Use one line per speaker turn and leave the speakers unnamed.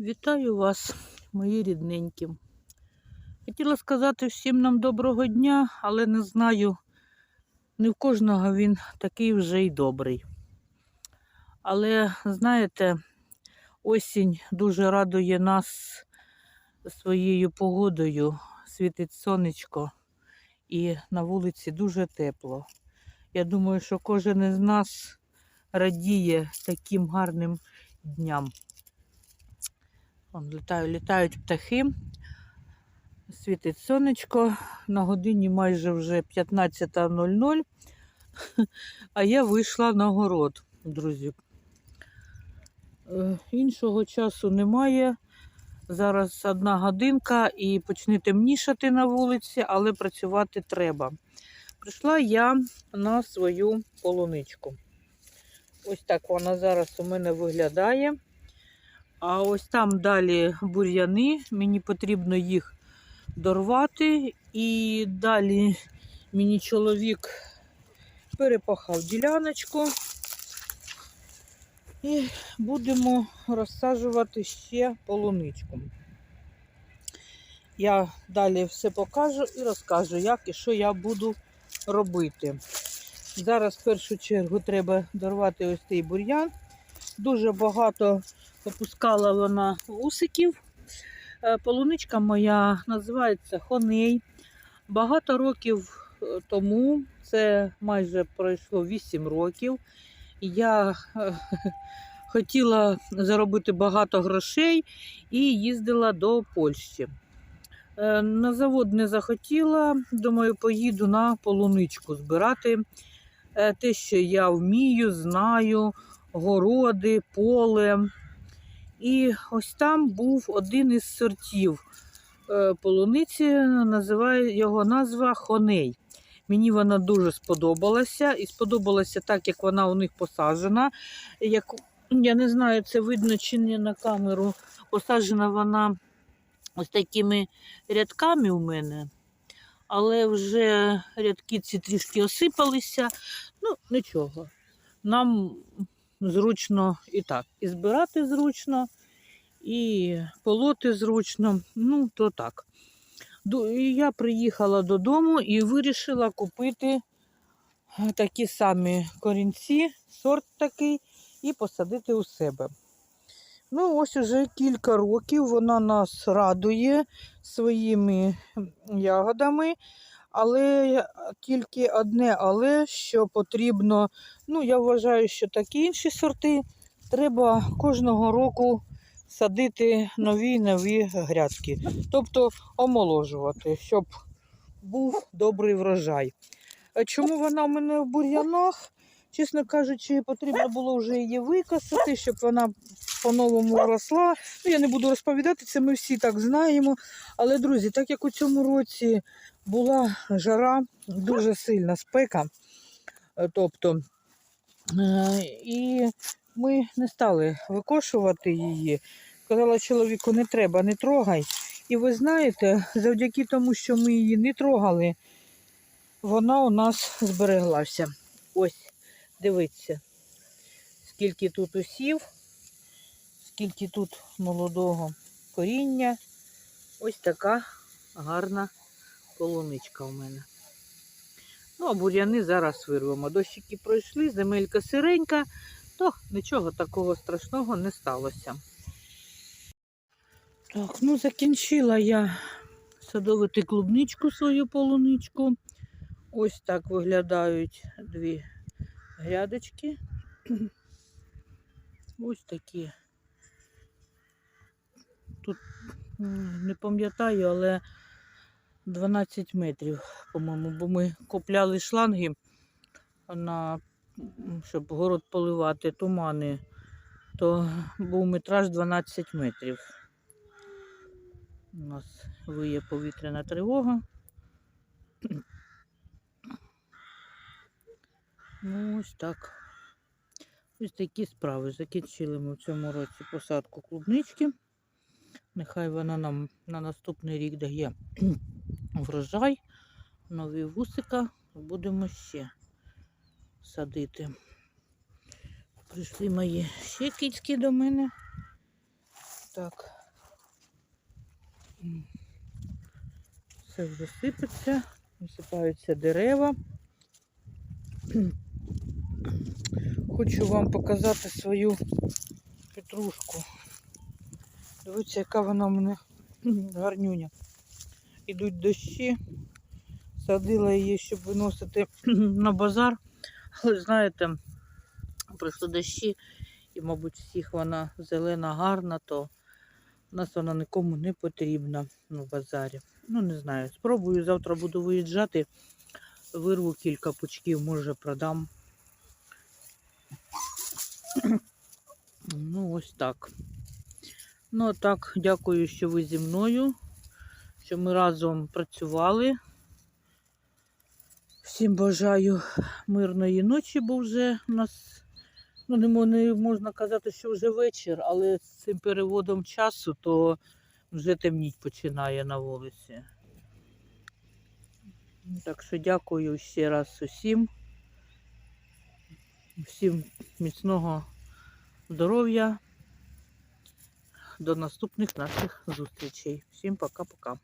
Вітаю вас, мої рідненькі. Хотіла сказати всім нам доброго дня, але не знаю, не в кожного він такий вже й добрий. Але знаєте, осінь дуже радує нас своєю погодою, світить сонечко і на вулиці дуже тепло. Я думаю, що кожен із нас радіє таким гарним дням. Вон літають, літають птахи, світить сонечко, на годині майже вже 15.00, а я вийшла на город, друзі. Е, Іншого часу немає. Зараз одна годинка і почне темнішати на вулиці, але працювати треба. Прийшла я на свою полуничку. Ось так вона зараз у мене виглядає. А ось там далі бур'яни, мені потрібно їх дорвати. І далі мені чоловік перепахав діляночку. І будемо розсаджувати ще полуничку. Я далі все покажу і розкажу, як і що я буду робити. Зараз в першу чергу треба дорвати ось цей бур'ян. Дуже багато попускала вона вусиків. Е, Полуничка моя називається Хоней. Багато років е, тому, це майже пройшло 8 років. Я е, хотіла заробити багато грошей і їздила до Польщі. На завод не захотіла, думаю, поїду на полуничку збирати те, що я вмію, знаю, городи, поле. І ось там був один із сортів е, полуниці, називає його назва Хоней. Мені вона дуже сподобалася і сподобалася так, як вона у них посаджена. Як, я не знаю, це видно чи не на камеру. Посаджена вона ось такими рядками у мене. Але вже рядки ці трішки осипалися. Ну, нічого. Нам зручно і так. І збирати зручно, і полоти зручно. Ну, то так. Я приїхала додому і вирішила купити е, такі самі корінці, сорт такий, і посадити у себе. Ну, ось уже кілька років вона нас радує своїми ягодами, але тільки одне, але що потрібно, ну, я вважаю, що такі інші сорти треба кожного року садити нові нові грядки, тобто омоложувати, щоб був добрий врожай. Чому вона в мене в бур'янах? Чесно кажучи, потрібно було вже її викосити, щоб вона по-новому росла. Ну, я не буду розповідати, це ми всі так знаємо. Але, друзі, так як у цьому році була жара, дуже сильна спека, е, тобто, е, і ми не стали викошувати її. Сказала чоловіку, не треба, не трогай. І ви знаєте, завдяки тому, що ми її не трогали, вона у нас збереглася. Ось, дивіться, скільки тут усів, скільки тут молодого коріння. Ось така гарна полуничка у мене. Ну, а бур'яни зараз вирвемо. Дощики пройшли, земелька сиренька, то нічого такого страшного не сталося. Так, ну закінчила я садовити клубничку свою полуничку. Ось так виглядають дві грядочки. Ось такі. Тут не пам'ятаю, але 12 метрів, по-моєму, бо ми купляли шланги на, щоб город поливати тумани, то був метраж 12 метрів. У нас виє повітряна тривога. Ну, ось так. Ось такі справи. Закінчили ми в цьому році посадку клубнички. Нехай вона нам на наступний рік дає врожай, нові вусика. Будемо ще садити. Прийшли мої ще кицьки до мене. так. Все вже сипеться, висипаються дерева. Хочу вам показати свою петрушку. Дивіться, яка вона в мене гарнюня. Ідуть дощі. Садила її, щоб виносити на базар. Але знаєте, пройшли дощі, і, мабуть, всіх вона зелена, гарна, то у нас вона нікому не потрібна на базарі. Ну, не знаю. Спробую, завтра буду виїжджати, вирву кілька пучків, може продам. Ну, ось так. Ну, а так, дякую, що ви зі мною, що ми разом працювали. Всім бажаю мирної ночі, бо вже у нас, ну, не, можна казати, що вже вечір, але з цим переводом часу, то вже темніть починає на вулиці. Так що дякую ще раз усім. Всім міцного здоров'я. До наступних наших зустрічей. Всім пока-пока.